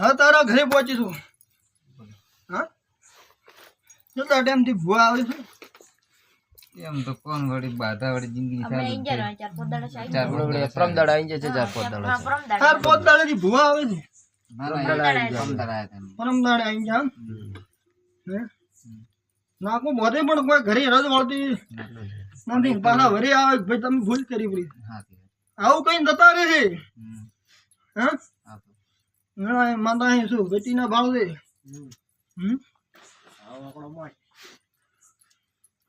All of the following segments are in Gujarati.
હા તારા ઘરે પહોંચીશું. હા? કેટલા ટાઈમથી ભૂવા આવે છે. એમ તો કોણ વળી બાધા વળી જિંદગી થાય ચાર પોત દાડા. ચાર હમણાં દાડા આવી જાય ચાર પાંચ દાડા પોત દાડેથી ભૂવા આવે છે? ના ના પરમ દાડા આયા તા. પરમ દાડે આવી જા હે? નાખું બધે પણ કોઈ ઘરે રજ મળતી નથી. પાછા વરે આવે ભાઈ તમે ભૂલ કરી પડી. આવું કઈ જતા રહે? છે હા. ઘણા માતા અહીં શું બેટીના ભાવ છે હમ?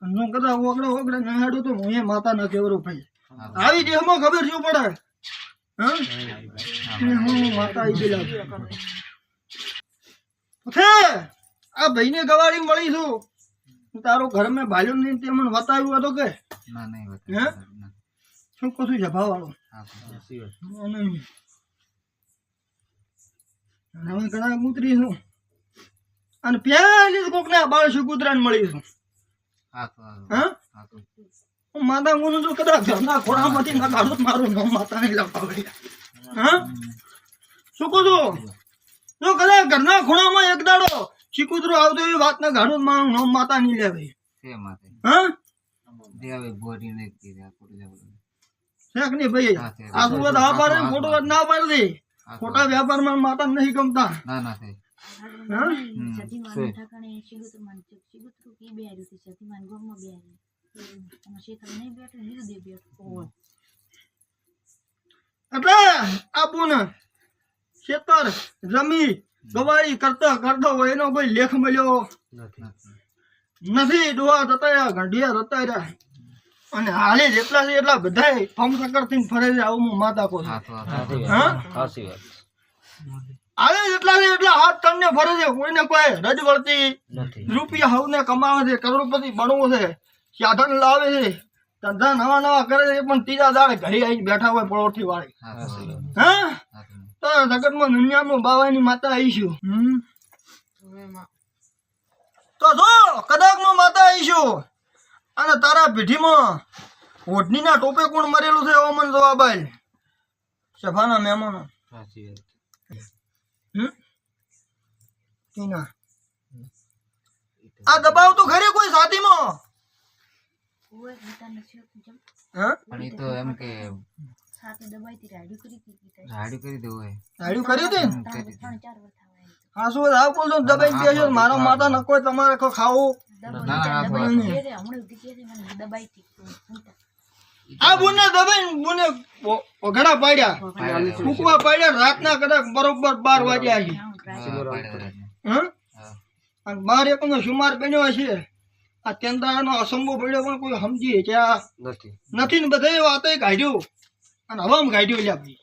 નો કદાચ ઓગળે ઓગળે ન હેડું તો હું એ માતા ના કેવરું ભાઈ. આવી દેહમાં ખબર શું પડે? હા. માતા આવી ગયેલા આ ભાઈને ગવાડી મળીશું. તારો ઘર મેં ભાલ્યો નહીં તે મને બતાવ્યું હતો કે? શું કશું છે ભાવવાળો અને હવે ઘણા કૂતરી અને પહેલી કોક ના બાળ છું કૂતરાને મળી છું હા તો. હા તો. હા? હા તો. હું માતા ગુનું છું કદાચ ઘરના ખોડામાંથી ના કાઢું મારું નામ માતા નહીં લખવા હા? શું કહું છું? જો કદાચ ઘરના ખૂણામાં એક દાડો શીકુતરો આવતો એવી વાત ના ગાડું મારું નામ માતા નહીં લેવાય. ભાઈ હા? શેખ નહીં ભાઈ. આ સુરત આ પાડે ખોટું વાત ના પાડી. ખોટા વ્યાપારમાં માતા નહીં ગમતા. ના ના થઈ. એટલે આપું ને ખેતર જમી ગવાળી કરતા કરતો હોય એનો કોઈ લેખ મળ્યો નથી. નથી. ડોહા જતા રહ્યા ગંઢિયા જતા રહ્યા અને હાલે જેટલા છે એટલા બધા ફમ ચક્કરથી ફરે છે આવું હું માતા કહું હા તો. હા તો. હા સાચી વાત હાલે જેટલા છે એટલા હાથ તમને ફરે છે કોઈને કોઈ રજ વળતી રૂપિયા હવને કમાવે છે કરોડપતિ બનવું છે સાધન લાવે છે ધંધા નવા નવા કરે છે પણ ત્રીજા દાડે ઘરે આવીને બેઠા હોય પડોઠી વાળી હા તો. હા હા તો. તો જગતમાં દુનિયામાં બાવાની માતા આવીશું હમ તો જો કદાચ માતા આવીશું અને તારા પીઠીમાં ઓઢણીના ટોપે કોણ મરેલું છે એવો મને જવાબ આલ સભાના મહેમાનો. આ દબાવ તો ખરી કોઈ દેજો મારો માતા ન કોઈ તમારે ખાવું? ના, ના, ના. આ બુને દબાઈ બુને ઘડા પાડ્યા. કુકવા પાડ્યા. રાતના કદાચ બરોબર બાર વાગ્યા છે બાર એક એકનો સુમાર બન્યો છે આ તેંદાનો અસંભવ પડ્યો પણ કોઈ સમજી કે આ નથી. નથી ને બધા વાતે કાઢ્યું અને હવામાં કાઢ્યું લ્યા ભાઈ.